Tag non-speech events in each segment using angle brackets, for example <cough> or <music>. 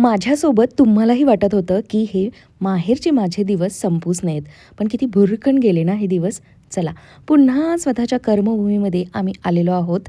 माझ्यासोबत तुम्हालाही वाटत होतं की हे माहेरचे माझे दिवस संपूच नाहीत. पण किती भुरकण गेले ना हे दिवस. चला पुन्हा स्वतःच्या कर्मभूमीमध्ये आम्ही आलेलो आहोत.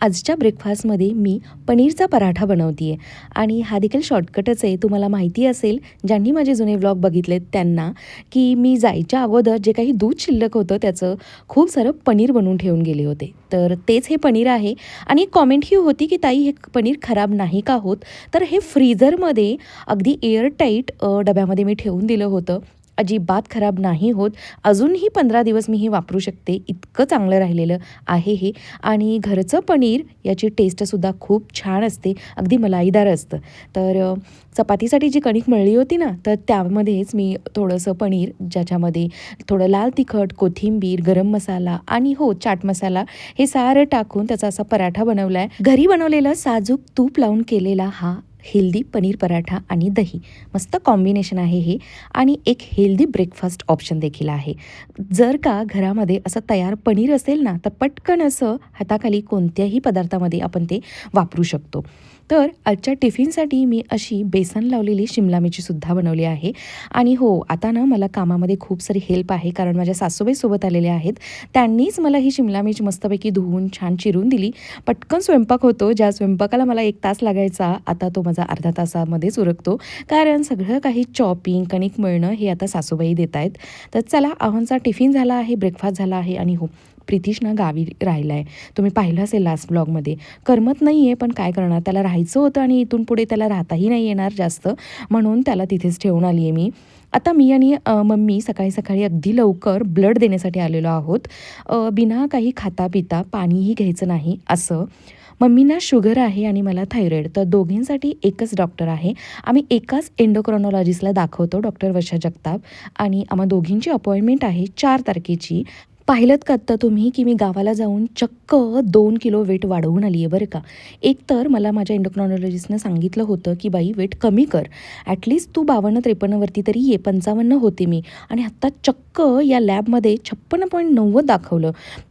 आजच्या ब्रेकफास्टमध्ये मी पनीरचा पराठा बनवते आहे आणि हा देखील शॉर्टकटच आहे. तुम्हाला माहिती असेल ज्यांनी माझे जुने व्लॉग बघितलेत त्यांना की मी जायच्या अगोदर जे काही दूध शिल्लक होतं त्याचं खूप सारं पनीर बनवून ठेवून गेले होते. तर तेच हे पनीर आहे. आणि एक कॉमेंट ही होती की ताई हे पनीर खराब नाही का होत? तर हे फ्रीझरमध्ये अगदी एअरटाईट डब्यामध्ये मी ठेवून दिलं होतं. अजिबात खराब नाही होत. अजूनही पंधरा दिवस मी हे वापरू शकते. इतकं चांगलं राहिलेलं आहे हे. आणि घरचं पनीर याची टेस्टसुद्धा खूप छान असते. अगदी मलाईदार असतं. तर चपातीसाठी जी कणिक मळली होती ना तर त्यामध्येच मी थोडंसं पनीर ज्याच्यामध्ये थोडं लाल तिखट कोथिंबीर गरम मसाला आणि हो चाट मसाला हे सारं टाकून त्याचा असा पराठा बनवला आहे घरी बनवलेलं साजूक तूप लावून केलेला हा हेल्दी पनीर पराठा आणि दही. मस्त कॉम्बिनेशन आहे हे. आणि एक हेल्दी ब्रेकफास्ट ऑप्शन देखील आहे. जर का घरामध्ये असं तयार पनीर असेल ना तर पटकन असं हाताखाली कोणत्याही पदार्थामध्ये आपण ते वापरू शकतो. तर आजच्या टिफिनसाठी मी अशी बेसन लावलेली शिमला मिरचीसुद्धा बनवली आहे. आणि हो आता ना मला कामामध्ये खूप सारी हेल्प आहे कारण माझ्या सासूबाईसोबत आलेले आहेत. त्यांनीच मला ही शिमला मिरची मस्तपैकी धुवून छान चिरून दिली. पटकन स्वयंपाक होतो ज्या स्वयंपाकाला मला एक तास लागायचा आता तो माझा अर्धा तासामध्येच उरकतो. कारण सगळं काही चॉपिंग कणिक मळणं हे आता सासूबाई देत आहेत तर चला आव्हानचा टिफिन झाला आहे ब्रेकफास्ट झाला आहे आणि हो प्रितीश ना गावी राहिला आहे तुम्ही पाहिलं असेल लास्ट ब्लॉगमध्ये करमत नाही आहे पण काय करणार? त्याला राहायचं होतं आणि इथून पुढे त्याला राहताही नाही येणार जास्त. म्हणून त्याला तिथेच ठेवून आली आहे मी. आता मी आणि मम्मी सकाळी सकाळी अगदी लवकर ब्लड देण्यासाठी आलेलो आहोत. बिना काही खाता पिता पाणीही घ्यायचं नाही असं. मम्मीना शुगर आहे आणि मला थायरॉईड तर दोघींसाठी एकच डॉक्टर आहे. आम्ही एकाच एंडोक्रॉनॉलॉजिस्टला दाखवतो डॉक्टर वर्षा जगताप. आणि आम्हा दोघींची अपॉइंटमेंट आहे चार तारखेची. पाहिलं का आत्ता तुम्ही की मी गावाला जाऊन चक्क दोन किलो वेट वाढवून आली आहे बरं का? एक तर मला माझ्या एंडोक्रोनॉलॉजिस्टनं सांगितलं होतं की बाई वेट कमी कर. ॲटलिस्ट तू बावन्न त्रेपन्नवरती तरी ये. पंचावन्न होते मी. आणि आत्ता चक्क या लॅबमध्ये छप्पन्न पॉईंट नव्वद दाखवलं.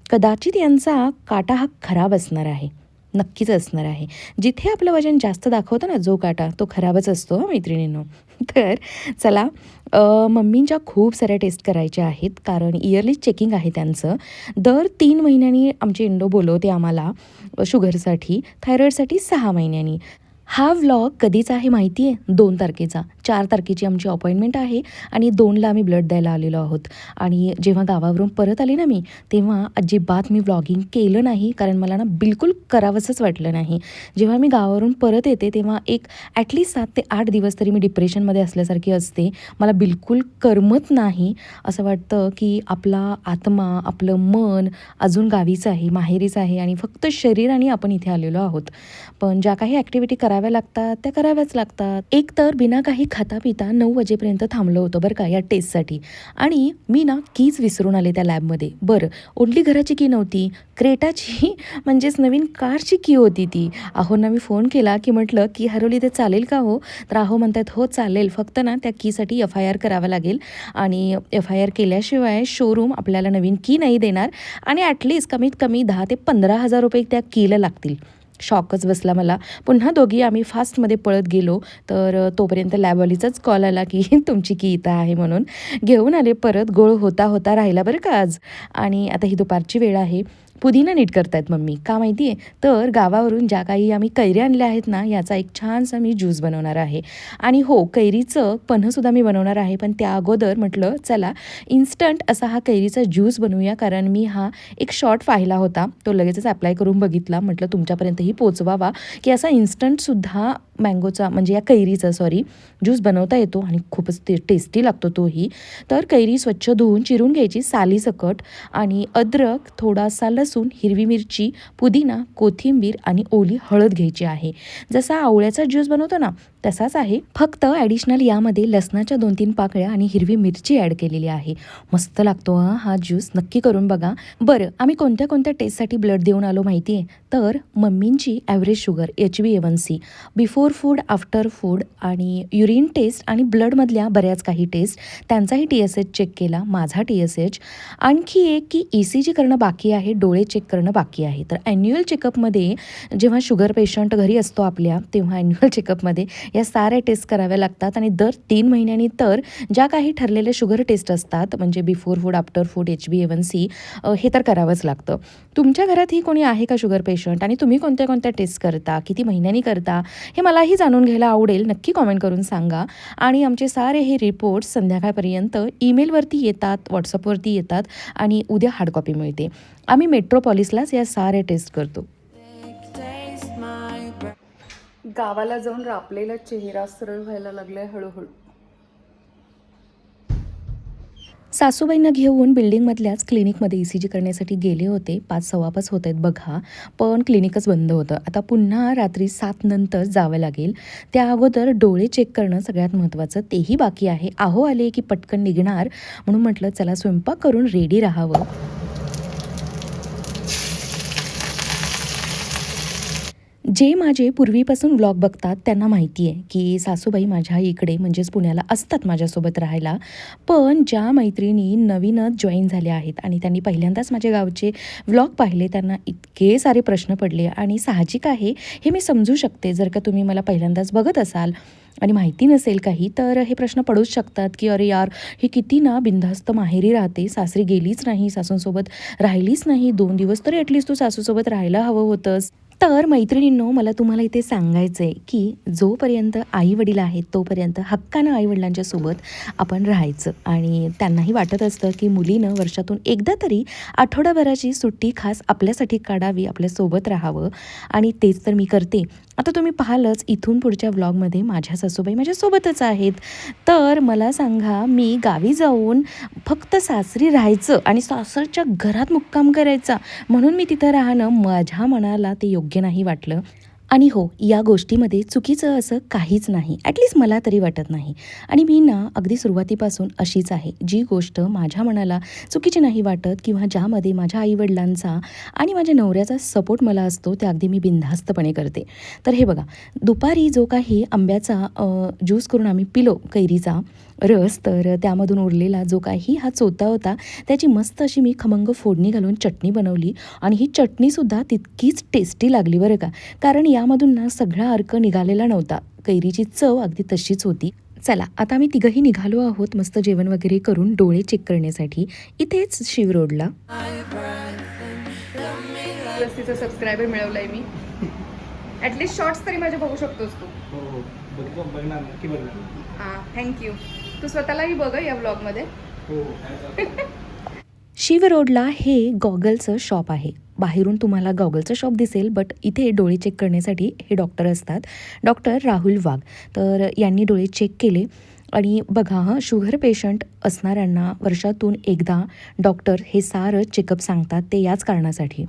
कदाचित यांचा काटा हा खराब असणार आहे. नक्कीच असणार आहे. जिथे आपलं वजन जास्त दाखवतं ना जो काटा तो खराबच असतो मैत्रिणींनो. <laughs> तर चला मम्मींच्या खूप साऱ्या टेस्ट करायच्या आहेत. कारण इयरली चेकिंग आहे त्यांचं. दर तीन महिन्यांनी आमचे इंडो बोलवते आम्हाला शुगरसाठी थायरॉईडसाठी सहा महिन्यांनी. हा व्लॉग कधीचा आहे माहिती आहे दोन तारखेचा. चार तारखेची आमची अपॉइंटमेंट आहे आणि दोनला आम्ही ब्लड द्यायला आलेलो आहोत. आणि जेव्हा गावावरून परत आले ना मी तेव्हा अजिबात मी व्लॉगिंग केलं नाही कारण मला ना बिलकुल करावंसंच वाटलं नाही. जेव्हा मी गावावरून परत येते तेव्हा एक ॲटलिस्ट सात ते आठ दिवस तरी मी डिप्रेशनमध्ये असल्यासारखी असते. मला बिलकुल करमत नाही. असं वाटतं की आपला आत्मा आपलं मन अजून गावीच आहे माहेरीच आहे आणि फक्त शरीर आणि आपण इथे आलेलो आहोत. पण ज्या काही ॲक्टिव्हिटी कराव्या लागतात त्या कराव्याच लागतात. एक तर बिना काही खाता पिता नऊ वाजेपर्यंत थांबलं होतं बरं का या टेस्टसाठी आणि मी ना कीज विसरून आले त्या लॅबमध्ये बरं ओढली घराची की नव्हती. क्रेटाची <laughs> म्हणजेच नवीन कारची की होती ती. अहोंना मी फोन केला की म्हटलं की हरवली ते चालेल का हो? तर अहो म्हणतात हो चालेल. फक्त ना त्या कीसाठी एफ आय आर करावा लागेल. आणि एफ आय आर केल्याशिवाय शोरूम आपल्याला नवीन की नाही देणार. आणि ॲटलीस्ट कमीत कमी दहा ते पंधरा हजार रुपये त्या कीला लागतील. शॉकच बसला मला. पुन्हा दोघी आम्ही फास्टमध्ये पळत गेलो. तर तोपर्यंत लॅबवालीचाच कॉल आला की <laughs> तुमची की इथं आहे म्हणून. घेऊन आले परत गोळ होता होता राहिला बरं का आज. आणि आता ही दुपारची वेळ आहे. पुदिना नीट करतायत मम्मी. का माहिती आहे तर गावावरून ज्या काही आम्ही कैऱ्या आणल्या आहेत ना याचा एक छानसा मी ज्यूस बनवणार आहे. आणि हो कैरीचं पन्हंसुद्धा मी बनवणार आहे पण त्या अगोदर म्हटलं चला इन्स्टंट असा हा कैरीचा ज्यूस बनवूया कारण मी हा एक शॉर्ट पाहिला होता. तो लगेचच अप्लाय करून बघितला. म्हटलं तुमच्यापर्यंतही पोचवावा. की असा इन्स्टंटसुद्धा मँगोचा म्हणजे या कैरीचा सॉरी ज्यूस बनवता येतो आणि खूपच ते टेस्टी लागतो तोही. तर कैरी स्वच्छ धुवून चिरून घ्यायची सालीसकट आणि अद्रक थोडासा लसूण हिरवी मिरची पुदिना कोथिंबीर आणि ओली हळद घ्यायची आहे. जसा आवळ्याचा ज्यूस बनवतो ना तसाच आहे. फक्त ॲडिशनल यामध्ये लसणाच्या दोन तीन पाकळ्या आणि हिरवी मिरची ॲड केलेली आहे. मस्त लागतो हा? हा ज्यूस नक्की करून बघा. बरं आम्ही कोणत्या कोणत्या टेस्टसाठी ब्लड देऊन आलो माहिती आहे तर मम्मींची average sugar H B A one C before food after food आणि युरिन टेस्ट आणि ब्लडमधल्या बऱ्याच काही टेस्ट त्यांचाही टी एस एच चेक केला माझा टी एस एच आणखी एक की ई सी जी करणं बाकी आहे डोळे चेक करणं बाकी आहे. तर ॲन्युअल चेकअपमध्ये जेव्हा शुगर पेशंट घरी असतो आपल्या तेव्हा ॲन्युअल चेकअपमध्ये <laughs> या साऱ्या टेस्ट कराव्या लागतात आणि दर तीन महिन्यांनी तर ज्या काही ठरलेल्या शुगर टेस्ट असतात म्हणजे before food after food H B A one C हे तर करावंच लागतं. तुमच्या घरातही कोणी आहे का शुगर पेशंट? आणि तुम्ही कोणत्या कोणत्या टेस्ट करता? किती महिन्यांनी करता? हे मलाही जाणून घ्यायला आवडेल. नक्की कॉमेंट करून सांगा. आणि आमचे सारे हे रिपोर्ट्स संध्याकाळपर्यंत ईमेलवरती येतात व्हॉट्सअपवरती येतात आणि उद्या हार्ड कॉपी मिळते. आम्ही मेट्रोपॉलिसलाच या साऱ्या टेस्ट करतो. गावाला जाऊन रापलेला चेहरा सरळ व्हायला लागलाय हळूहळू. सासूबाईंना घेऊन बिल्डिंगमधल्याच क्लिनिकमध्ये ई सी जी करण्यासाठी गेले होते. पाच सव्वा पाच होत आहेत बघा. पण क्लिनिकच बंद होतं. आता पुन्हा रात्री सात नंतर जावं लागेल. त्या अगोदर डोळे चेक करणं सगळ्यात महत्त्वाचं तेही बाकी आहे. आहो आले की पटकन निघणार. म्हणून म्हटलं चला स्वयंपाक करून रेडी राहावं. जे माझे पूर्वीपासून व्लॉग बघतात त्यांना माहिती आहे की सासूबाई माझ्या इकडे म्हणजेच पुण्याला असतात माझ्यासोबत राहायला. पण ज्या मैत्रिणी नवीनच जॉईन झाल्या आहेत आणि त्यांनी पहिल्यांदाच माझ्या गावचे व्लॉग पाहिले त्यांना इतके सारे प्रश्न पडले. आणि साहजिक आहे हे मी समजू शकते. जर का तुम्ही मला पहिल्यांदाच बघत असाल आणि माहिती नसेल काही तर हे प्रश्न पडूच शकतात की अरे यार ही किती ना बिनधास्त माहेरी राहते. सासरी गेलीच नाही सासूंसोबत राहिलीच नाही. दोन दिवस तरी ॲटलिस्ट तू सासूसोबत राहायला हवं होतंस. तर मैत्रिणींनो मला तुम्हाला इथे सांगायचं आहे की जोपर्यंत आईवडील आहेत तोपर्यंत हक्कानं आईवडिलांच्या सोबत आपण राहायचं. आणि त्यांनाही वाटत असतं की मुलीनं वर्षातून एकदा तरी आठवड्याभराची सुट्टी खास आपल्यासाठी काढावी आपल्यासोबत राहावं. आणि तेच तर मी करते. आता तुम्ही पाहालच इथून पुढच्या व्लॉगमध्ये माझ्या सासूबाई माझ्यासोबतच आहेत. तर मला सांगा मी गावी जाऊन फक्त सासरी राहायचं आणि सासरच्या घरात मुक्काम करायचा म्हणून मी तिथं राहणं माझ्या मनाला ते योग्य नाही वाटलं. आणि हो या गोष्टीमध्ये चुकीचं असं काहीच नाही. ॲटलिस्ट मला तरी वाटत नाही. आणि मी ना अगदी सुरुवातीपासून अशीच आहे. जी गोष्ट माझ्या मनाला चुकीची नाही वाटत किंवा ज्यामध्ये माझ्या आईवडिलांचा आणि माझ्या नवऱ्याचा सपोर्ट मला असतो ते अगदी मी बिनधास्तपणे करते. तर हे बघा दुपारी जो काही आंब्याचा ज्यूस करून आम्ही पिलो कैरीचा रस तर त्यामधून उरलेला जो काही हा चोता होता त्याची मस्त अशी मी खमंग फोडणी घालून चटणी बनवली. आणि ही चटणीसुद्धा तितकीच टेस्टी लागली बरं का. कारण यामधून ना सगळा अर्क निघालेला नव्हता. कैरीची चव अगदी तशीच होती. चला आता आम्ही तिघंही निघालो आहोत मस्त जेवण वगैरे करून डोळे चेक करण्यासाठी. इथेच शिव रोडला. तिचा सबस्क्रायबर मिळवलाय मी. ॲटलिस्ट शॉर्ट्स तरी माझे बघू शकतोस तू. हो हो. बघतो बघणार नक्की बघणार. हां थँक्यू तू स्वतःलाही बघ या ब्लॉगमध्ये हो. हो शिव रोडला हे गॉगलचं शॉप आहे. बाहेरून तुम्हाला गॉगलचं शॉप दिसेल बट इथे डोळे चेक करण्यासाठी हे डॉक्टर असतात. डॉक्टर राहुल वाघ. तर यांनी डोळे चेक केले. आणि बघा हं शुगर पेशंट असणाऱ्यांना वर्षातून एकदा डॉक्टर हे सारं चेकअप सांगतात ते याच कारणासाठी.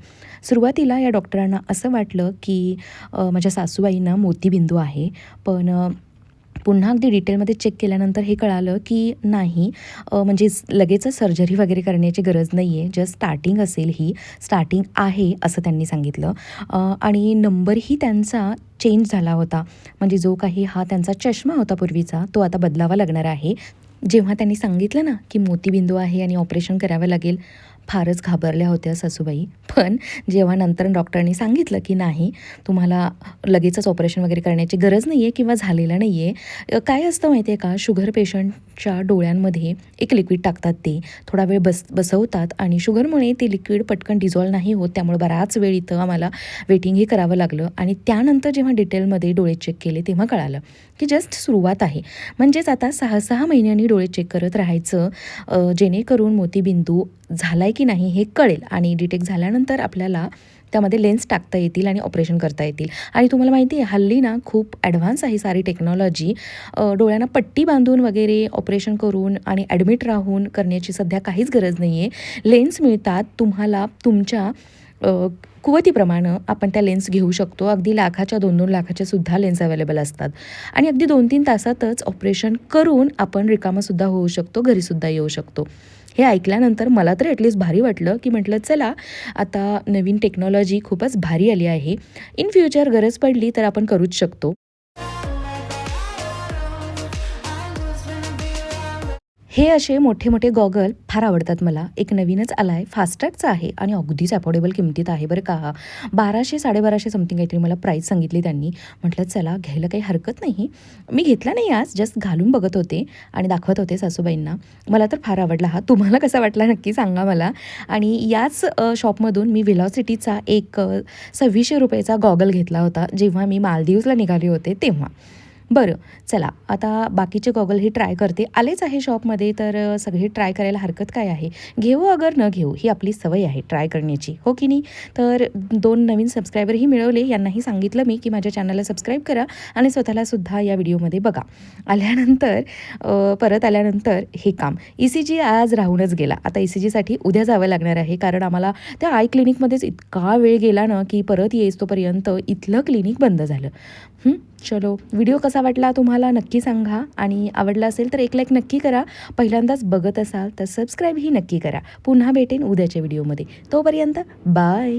सुरुवातीला या डॉक्टरांना असं वाटलं की माझ्या सासूबाईंना मोतीबिंदू आहे. पण पुन्हा अगदी डिटेलमध्ये चेक केल्यानंतर हे कळालं की नाही म्हणजे लगेचच सर्जरी वगैरे करण्याची गरज नाही आहे जस्ट स्टार्टिंग असेल ही स्टार्टिंग आहे असं त्यांनी सांगितलं. आणि नंबरही त्यांचा चेंज झाला होता. म्हणजे जो काही हा त्यांचा चष्मा होता पूर्वीचा तो आता बदलावा लागणार आहे. जेव्हा त्यांनी सांगितलं ना की मोतीबिंदू आहे आणि ऑपरेशन करावं लागेल फारच घाबरल्या होत्या सासूबाई. पण जेव्हा नंतर डॉक्टरांनी सांगितलं की नाही तुम्हाला लगेचच ऑपरेशन वगैरे करण्याची गरज नाही आहे किंवा झालेलं नाही आहे काय असतं माहिती आहे का? शुगर पेशंटच्या डोळ्यांमध्ये एक लिक्विड टाकतात ते. थोडा वेळ बस बसवतात आणि शुगरमुळे ते लिक्विड पटकन डिझॉल्व नाही होत. त्यामुळे बराच वेळ इथं आम्हाला वेटिंगही करावं लागलं. आणि त्यानंतर जेव्हा डिटेलमध्ये डोळे चेक केले तेव्हा कळालं की जस्ट सुरुवात आहे. म्हणजेच आता सहा सहा महिन्यांनी डोळे चेक करत राहायचं जेणेकरून मोतीबिंदू झाला आहे की नाही हे कळेल. आणि डिटेक्ट झाल्यानंतर आपल्याला त्यामध्ये लेन्स टाकता येतील आणि ऑपरेशन करता येतील. आणि तुम्हाला माहिती आहे हल्ली ना खूप ॲडव्हान्स आहे सारी टेक्नॉलॉजी डोळ्यांना पट्टी बांधून वगैरे ऑपरेशन करून आणि ॲडमिट राहून करण्याची सध्या काहीच गरज नाही आहे लेन्स मिळतात तुम्हाला तुमच्या कुवतीप्रमाणे आपण त्या लेन्स घेऊ शकतो. अगदी लाखाच्या दोन दोन लाखाच्या सुद्धा लेन्स अवेलेबल असतात. आणि अगदी दोन तीन तासातच ऑपरेशन करून आपण रिकामंसुद्धा होऊ शकतो घरीसुद्धा येऊ शकतो. हे ऐकल्यानंतर मला तर ॲटलिस्ट भारी वाटलं की म्हटलं चला आता नवीन टेक्नॉलॉजी खूपच भारी आली आहे. इन फ्युचर गरज पडली तर आपण करूच शकतो. हे असे मोठे मोठे गॉगल फार आवडतात मला. एक नवीनच आला आहे फास्टॅगचा आहे आणि अगदीच अफोर्डेबल किमतीत आहे बरं का बाराशे साडेबाराशे समथिंग काहीतरी मला प्राईस सांगितली त्यांनी. म्हटलं चला घ्यायला काही हरकत नाही. मी घेतला नाही आज जस्ट घालून बघत होते आणि दाखवत होते सासूबाईंना. मला तर फार आवडला हा. तुम्हाला कसा वाटला नक्की सांगा मला. आणि याच शॉपमधून मी विलॉसिटीचा एक सव्वीसशे रुपयाचा गॉगल घेतला होता. जेव्हा मी मालदीवला निघाले होते तेव्हा. बरं चला आता बाकीचे गॉगल हे ट्राय करते. आलेच आहे शॉपमध्ये तर सगळे ट्राय करायला हरकत काय आहे? घेऊ अगर न घेऊ ही आपली सवय आहे ट्राय करण्याची हो की नाही? तर दोन नवीन सबस्क्रायबरही मिळवले यांनाही सांगितलं मी की माझ्या चॅनलला सबस्क्राईब करा आणि स्वतःला सुद्धा या व्हिडिओमध्ये बघा. आल्यानंतर परत आल्यानंतर हे काम. ई सी जी आज राहूनच गेला. आता ई सी जीसाठी उद्या जावं लागणार आहे कारण आम्हाला त्या आय क्लिनिकमध्येच इतका वेळ गेला ना की परत येईस तोपर्यंत इथलं क्लिनिक बंद झालं. चलो व्हिडिओ कसा कसा वाटला तुम्हाला नक्की सांगा. आणि आवडला असेल तर एक लाईक नक्की करा. पहिल्यांदाच बघत असाल तर सबस्क्राईबही नक्की करा. पुन्हा भेटेन उद्याच्या व्हिडिओमध्ये तोपर्यंत बाय